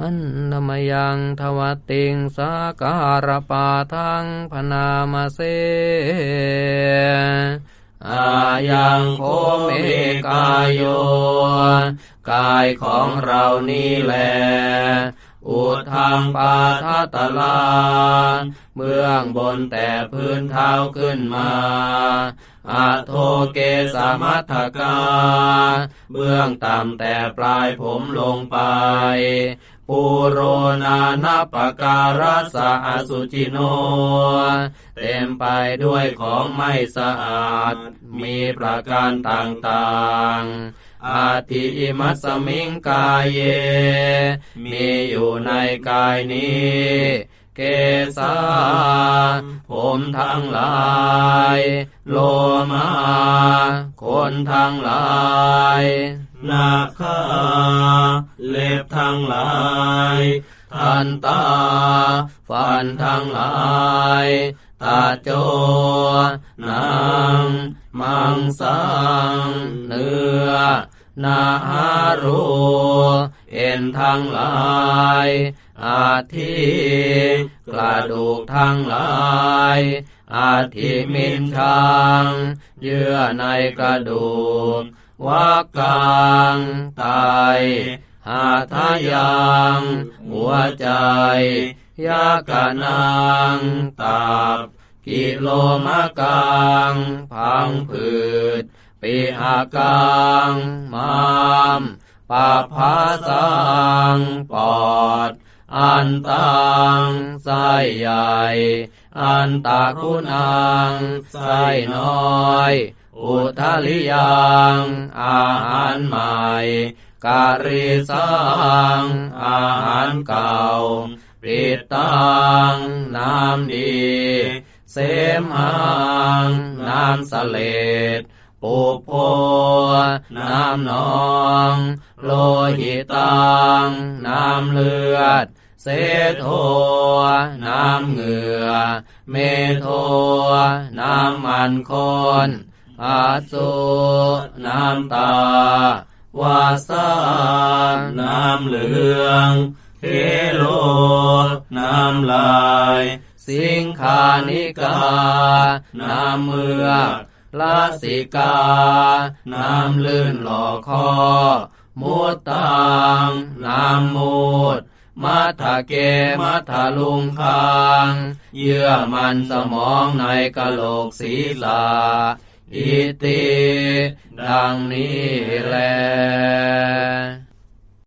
อันนมยังทวติงสาการปาทังพนามาเสอายังโคเมกายโยกายของเรานี่แลอุทางปาทัตลาเบื้องบนแต่พื้นเท้าขึ้นมาอาโทเกสามัทกา เบื้องต่ำแต่ปลายผมลงไป ปุโรนานาปการัสะอสุจิโน เต็มไปด้วยของไม่สะอาด มีประการต่างๆ อาทิมัสมิงกายเย มีอยู่ในกายนี้ เกสาผมทั้งหลาย โลมา คนทั้งหลาย นาคา บทั้งหลายทันตา ฟันทั้งหลายตาโจนางมังสังเนื้อนาหารูเอ็นทั้งหลายอาทิกระดูกทั้งหลายอาทิมินชังเยื่อในกระดูกวักกังไต หาทายังหัวใจยากานังตับกิโลมะกังพังผืดปิหากังมามปาภาสังปอด อันตังไส้ใหญ่ อันตาคุณังไส้น้อย อุทาลิยังอาหารใหม่ กาลิสังอาหารเก่าปิดตังน้ำดี เสมหังน้ำสเลดปุโพน้ำนอง โลหิตังน้ำเลือด เสโทน้ำเหงื่อ เมโทน้ำมันคน อาสุน้ำตาวาสาน้ำเหลืองเทโลน้ำลาย สิงคานิกา น้ำเมือกลาสิกา น้ำลื่นหล่อคอมุตตังน้ำมูดมัทเกมัทลุงคาง เยื่อมันสมองในกะโหลกศีรษะ อิติดังนี้แล